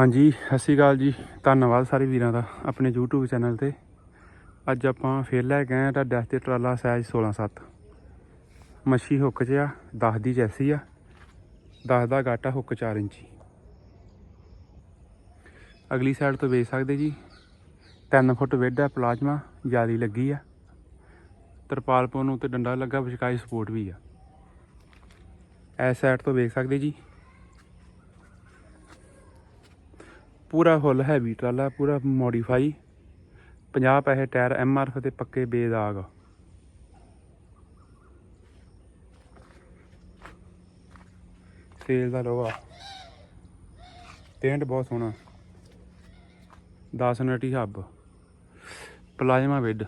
ਹਾਂਜੀ, ਸਤਿ ਸ਼੍ਰੀ ਅਕਾਲ ਜੀ। ਧੰਨਵਾਦ ਸਾਰੇ ਵੀਰਾਂ ਦਾ ਆਪਣੇ YouTube ਚੈਨਲ ਤੇ। ਅੱਜ ਆਪਾਂ ਫੇਰ ਲੈ ਕੇ ਆਏ ਤੁਹਾਡੇ ਵਾਸਤੇ ਟਰਾਲਾ ਸਾਈਜ਼ 16-7 ਮੱਛੀ ਹੁੱਕ 'ਚ ਆ 10 ਦੀ ਜੈਸੀ ਆ। 10 ਦਾ ਗਾਟਾ ਹੁੱਕ 4 ਇੰਚੀ। ਅਗਲੀ ਸਾਈਡ ਤੋਂ ਵੇਖ ਸਕਦੇ ਜੀ। 3 ਫੁੱਟ ਵਿੱਡ ਆ, ਪਲਾਜ਼ਮਾ ਜਾਲੀ ਲੱਗੀ ਆ। ਤਰਪਾਲ ਪਾਉਣ ਨੂੰ ਤੇ ਡੰਡਾ ਲੱਗਾ ਵਿਚਕਾਈ ਸਪੋਰਟ ਵੀ ਆ। ਇਸ ਸਾਈਡ ਤੋਂ ਵੇਖ ਸਕਦੇ ਜੀ। ਪੂਰਾ ਫੁੱਲ ਹੈਵੀ ਟਰਾਲਾ, ਪੂਰਾ ਮੋਡੀਫਾਈ 50 ਪੈਸੇ ਟਾਇਰ ਐਮ ਆਰ ਐਫ ਤੇ ਪੱਕੇ ਬੇਦਾਗ। ਤੇਲ ਦਾ ਲੋਹਾ। ਪੇਂਟ ਬਹੁਤ ਸੋਹਣਾ। 10 ਨਟੀ ਹੱਬ। ਪਲਾਜ਼ਮਾ ਬੈੱਡ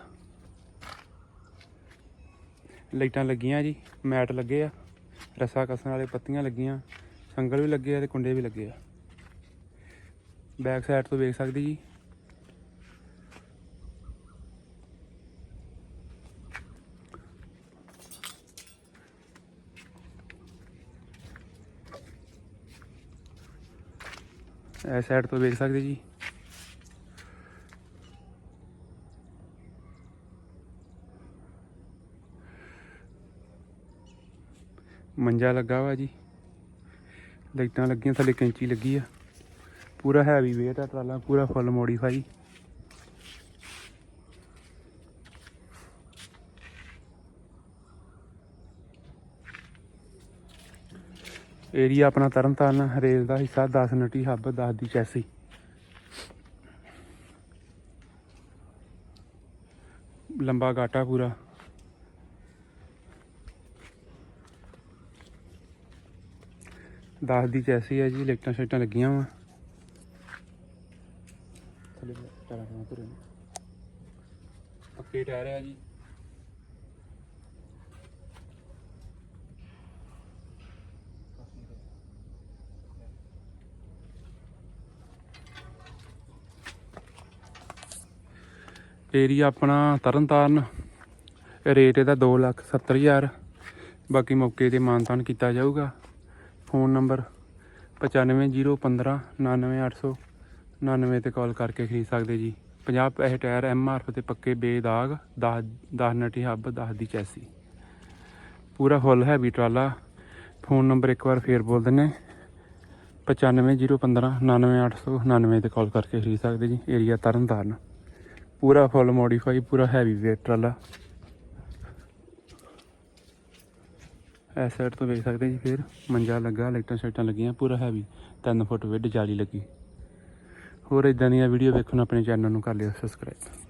ਲਾਈਟਾਂ ਲੱਗੀਆਂ ਜੀ, ਮੈਟ ਲੱਗੇ ਆ। ਰਸਾ ਕਸਣ ਵਾਲੇ ਪੱਤੀਆਂ ਲੱਗੀਆਂ। ਸੰਗਲ ਵੀ ਲੱਗੇ ਆ ਤੇ ਕੁੰਡੇ ਵੀ ਲੱਗੇ ਆ। ਬੈਕ ਸਾਈਡ ਤੋਂ ਵੇਖ ਸਕਦੇ ਜੀ ਇਹ ਸਾਈਡ ਤੋਂ ਵੇਖ ਸਕਦੇ ਜੀ ਮੰਜਾ ਲੱਗਾ ਵਾ ਜੀ ਲਾਈਟਾਂ ਲੱਗੀਆਂ ਥੱਲੇ ਕੈਂਚੀ ਲੱਗੀ ਆ ਪੂਰਾ ਹੈਵੀ weight ਆ ਟਰਾਲਾ, ਪੂਰਾ ਫੁੱਲ ਮੋਡੀਫਾਈ ਏਰੀਆ ਆਪਣਾ ਤਰਨਤਾਰਨ ਰੇਲ ਦਾ ਹਿੱਸਾ 10 ਨਟੀ ਹੱਬ 10 ਦੀ ਚੈਸੀ ਲੰਬਾ ਗਾਟਾ ਪੂਰਾ। ਦਸ ਦੀ ਚੈਸੀ ਹੈ ਜੀ ਲਾਈਟਾਂ ਸ਼ਾਈਟਾਂ ਲੱਗੀਆਂ ਵਾ। ਥੱਲੇ ਟਾਇਰਾਂ ਨਾਲ ਤੁਰੇ ਪੱਕੇ ਟਾਇਰ ਆ ਜੀ। ਏਰੀਆ ਆਪਣਾ ਤਰਨਤਾਰਨ, ਰੇਟ ਇਹਦਾ 2 ਲੱਖ 70 ਹਜ਼ਾਰ। ਬਾਕੀ ਮੌਕੇ ਤੇ ਮਾਨਤਾਨ ਕੀਤਾ ਜਾਊਗਾ। ਫੋਨ ਨੰਬਰ 95015 99800 99 ਤੇ ਕਾਲ ਕਰਕੇ ਖਰੀਦ ਸਕਦੇ ਜੀ। 50 ਪੈਸੇ ਟਾਇਰ ਐਮ ਆਰ ਤੇ ਪੱਕੇ ਬੇਦਾਗ 10 10 ਨਟੀ ਹੱਬ 10 ਦੀ ਚੈਸੀ ਪੂਰਾ ਫੁੱਲ ਹੈਵੀ ਟਰਾਲਾ। ਫੋਨ ਨੰਬਰ ਇੱਕ ਵਾਰ ਫੇਰ ਬੋਲ ਦਿੰਨੇ। 95015 99800 99 ਤੇ ਕਾਲ ਕਰਕੇ ਖਰੀਦ ਸਕਦੇ ਜੀ। ਏਰੀਆ ਤਰਨਤਾਰਨ। ਪੂਰਾ ਫੁੱਲ ਮੋਡੀਫਾਈ ਪੂਰਾ ਹੈਵੀ ਵੇਟ ਟਰਾਲਾ। ਇਸ ਸਾਈਡ ਤੋਂ ਵੇਖ ਸਕਦੇ ਜੀ ਫਿਰ। ਮੰਜਾ ਲੱਗਾ, ਲਾਈਟਾਂ ਸ਼ਾਈਟਾਂ ਲੱਗੀਆਂ, ਪੂਰਾ ਹੈਵੀ 3 ਫੁੱਟ ਵਿੱਡ ਜਾਲੀ ਲੱਗੀ। ਹੋਰ ਇਦਾਂ ਦੀਆਂ ਵੀਡੀਓ ਵੇਖਣ ਆਪਣੇ ਚੈਨਲ ਨੂੰ ਕਰ ਲਿਓ ਸਬਸਕ੍ਰਾਈਬ